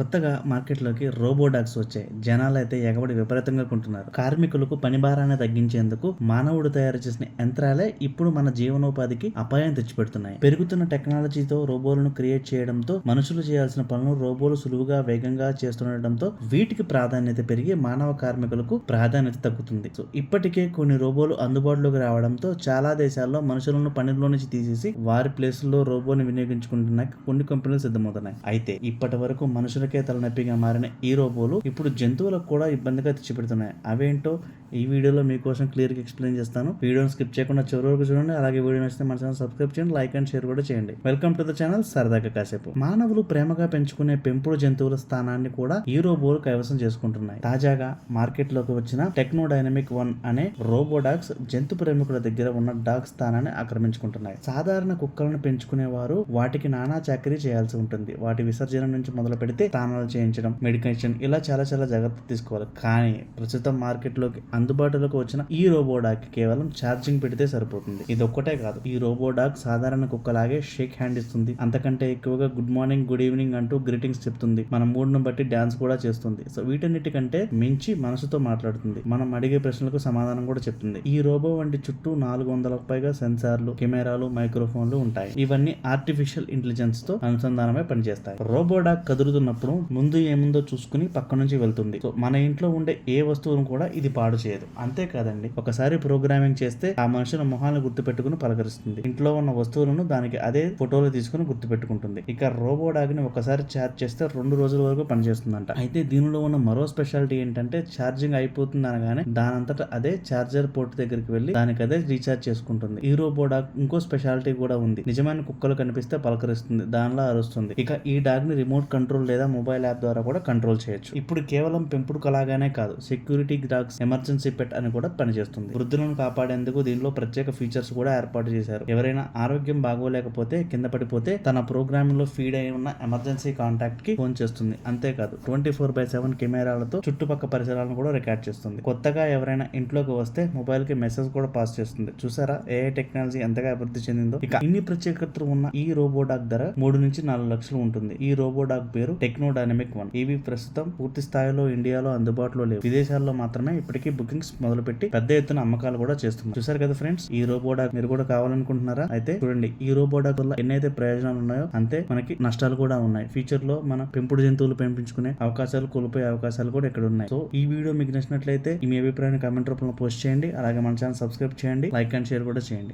కొత్తగా మార్కెట్లోకి robo dogs వచ్చాయి. జనాలు అయితే ఎగబడి విపరీతంగా కొంటున్నారు. కార్మికులకు పని భారాన్ని తగ్గించేందుకు మానవుడు తయారు చేసిన యంత్రాలే ఇప్పుడు మన జీవనోపాధికి అపాయం తెచ్చిపెడుతున్నాయి. పెరుగుతున్న టెక్నాలజీతో రోబోలను క్రియేట్ చేయడంతో మనుషులు చేయాల్సిన పనులు రోబోలు సులువుగా వేగంగా చేస్తుండటంతో వీటికి ప్రాధాన్యత పెరిగి మానవ కార్మికులకు ప్రాధాన్యత తగ్గుతుంది. సో ఇప్పటికే కొన్ని రోబోలు అందుబాటులోకి రావడంతో చాలా దేశాల్లో మనుషులను పనిలో నుంచి తీసేసి వారి ప్లేస్లో రోబోని వినియోగించుకుంటున్న కొన్ని కంపెనీలు సిద్ధమవుతున్నాయి. అయితే ఇప్పటి వరకు మనుషులకే తలనొప్పిగా మారిన ఈ రోబోలు ఇప్పుడు జంతువులకు కూడా ఇబ్బందిగా తెచ్చిపెడుతున్నాయి. అవేంటో ఈ వీడియోలో మీకోసం క్లియర్గా ఎక్స్ప్లెయిన్ చేస్తాను. వీడియోని స్కిప్ చేయకుండా చివరి వరకు చూడండి. అలాగే వీడియో నచ్చితే మన ఛానల్ సబ్స్క్రైబ్ చేయండి లైక్ అండ్ షేర్ కూడా చేయండి. వెల్కమ్ టు ద ఛానల్ సరదాగా కాసేపు. మానవులు ప్రేమగా పెంచుకునే పెంపుడు జంతువుల స్థానాన్ని కూడా ఈ రోబోలు కైవసం చేసుకుంటున్నాయి. తాజాగా మార్కెట్లోకి వచ్చిన టెక్నో డైనమిక్ వన్ అనే రోబో డాగ్స్ జంతు ప్రేమికుల దగ్గర ఉన్న డాగ్ స్థానాన్ని ఆక్రమించుకుంటున్నాయి. సాధారణ కుక్కలను పెంచుకునే వారు వాటికి నానా చాకరీ చేయాల్సి ఉంటుంది. వాటి విసర్జన నుంచి మొదలు పెడితే స్నానాలు చేయించడం మెడికేషన్ ఇలా చాలా చాలా జాగ్రత్త తీసుకోవాలి. కానీ ప్రస్తుతం మార్కెట్లోకి అందుబాటులోకి వచ్చిన ఈ రోబో డాగ్ కేవలం ఛార్జింగ్ పెడితే సరిపోతుంది. ఇది ఒక్కటే కాదు ఈ రోబో డాగ్ సాధారణ కుక్కలాగే షేక్ హ్యాండ్ ఇస్తుంది. అంతకంటే ఎక్కువగా గుడ్ మార్నింగ్ గుడ్ ఈవినింగ్ అంటూ గ్రీటింగ్స్ చెప్తుంది. మన మూడ్ను బట్టి డాన్స్ కూడా చేస్తుంది. సో వీటన్నిటికంటే మించి మనసుతో మాట్లాడుతుంది. మనం అడిగే ప్రశ్నలకు సమాధానం కూడా చెప్తుంది. ఈ రోబో వంటి చుట్టూ నాలుగు వందలకు పైగా సెన్సార్లు కెమెరాలు మైక్రోఫోన్లు ఉంటాయి. ఇవన్నీ ఆర్టిఫిషియల్ ఇంటెలిజెన్స్తో అనుసంధానమే పనిచేస్తాయి. రోబో డాగ్ కదులుతున్నప్పుడు ముందు ఏముందో చూసుకుని పక్క నుంచి వెళ్తుంది. సో మన ఇంట్లో ఉండే ఏ వస్తువును కూడా ఇది పాడు చేయదు. అంతేకాదండి ఒకసారి ప్రోగ్రామింగ్ చేస్తే ఆ మనుషుల మొహాలను గుర్తుపెట్టుకుని పలకరిస్తుంది. ఇంట్లో ఉన్న వస్తువులను దానికి అదే ఫోటోలు తీసుకుని గుర్తు పెట్టుకుంటుంది ఇక రోబో డాగ్ని ఒకసారి ఛార్జ్ చేస్తే రెండు రోజుల వరకు పనిచేస్తుందంట. అయితే దీనిలో ఉన్న మరో స్పెషాలిటీ ఏంటంటే ఛార్జింగ్ అయిపోతుంది అనగానే దానంతట అదే ఛార్జర్ పోర్ట్ దగ్గరికి వెళ్ళి దానికి అదే రీఛార్జ్ చేసుకుంటుంది. ఈ రోబో డాగ్ ఇంకో స్పెషాలిటీ కూడా ఉంది. నిజమైన కుక్కలు కనిపిస్తే పలకరిస్తుంది. దానిలో అరుస్తుంది. ఇక ఈ డాగ్ని రిమోట్ కంట్రోల్ లేదా మొబైల్ యాప్ ద్వారా కూడా కంట్రోల్ చేయొచ్చు. ఇప్పుడు కేవలం పెంపుడు కలాగానే కాదు సెక్యూరిటీ డాగ్స్ ఎమర్జెన్సీ పెట్ అని కూడా పనిచేస్తుంది. వృద్ధులను కాపాడేందుకు దీనిలో ప్రత్యేక ఫీచర్స్ కూడా ఏర్పాటు చేశారు. ఎవరైనా ఆరోగ్యం బాగోలేకపోతే కింద పడిపోతే తన ప్రోగ్రామ్లో ఫీడ్ అయి ఉన్న ఎమర్జెన్సీ కాంటాక్ట్కి ఫోన్ చేస్తుంది. అంతేకాదు ట్వంటీ ఫోర్ బై సెవెన్ కెమెరాలతో చుట్టుపక్క పరిసరాలను కూడా రికార్డ్ చేస్తుంది. కొత్తగా ఎవరైనా ఇంట్లోకి వస్తే మొబైల్కి మెసేజ్ కూడా పాస్ చేస్తుంది. చూసారా? ఏఐ టెక్నాలజీ ఎంతగా అభివృద్ధి చెందిందో? ఇక ఇన్ని ప్రత్యేకతలు ఉన్న ఈ రోబోడాక్ ధర మూడు నుంచి నాలుగు లక్షలు ఉంటుంది. ఈ రోబోడాక్ పేరు టెక్ డైనమిక్ వన్ ఇవి ప్రస్తుతం పూర్తి స్థాయిలో ఇండియాలో అందుబాటులో లేవు. విదేశాల్లో మాత్రమే ఇప్పటికీ బుకింగ్స్ మొదలుపెట్టి పెద్ద ఎత్తున అమ్మకాలు కూడా చేస్తున్నారు. చూసారు కదా ఫ్రెండ్స్ ఈ రోబోడా మీరు కూడా కావాలనుకుంటున్నారా? అయితే చూడండి ఈ రోబోడా వల్ల ఎన్నైతే ప్రయోజనాలు ఉన్నాయో అంతే మనకి నష్టాలు కూడా ఉన్నాయి. ఫ్యూచర్లో మన పెంపుడు జంతువులు పెంపించుకునే అవకాశాలు కోల్పోయే అవకాశాలు కూడా ఇక్కడ ఉన్నాయి. సో ఈ వీడియో మీకు నచ్చినట్లయితే మీ అభిప్రాయాన్ని కామెంట్ రూపంలో పోస్ట్ చేయండి. అలాగే మన ఛానల్ సబ్స్క్రైబ్ చేయండి. లైక్ అండ్ షేర్ కూడా చేయండి.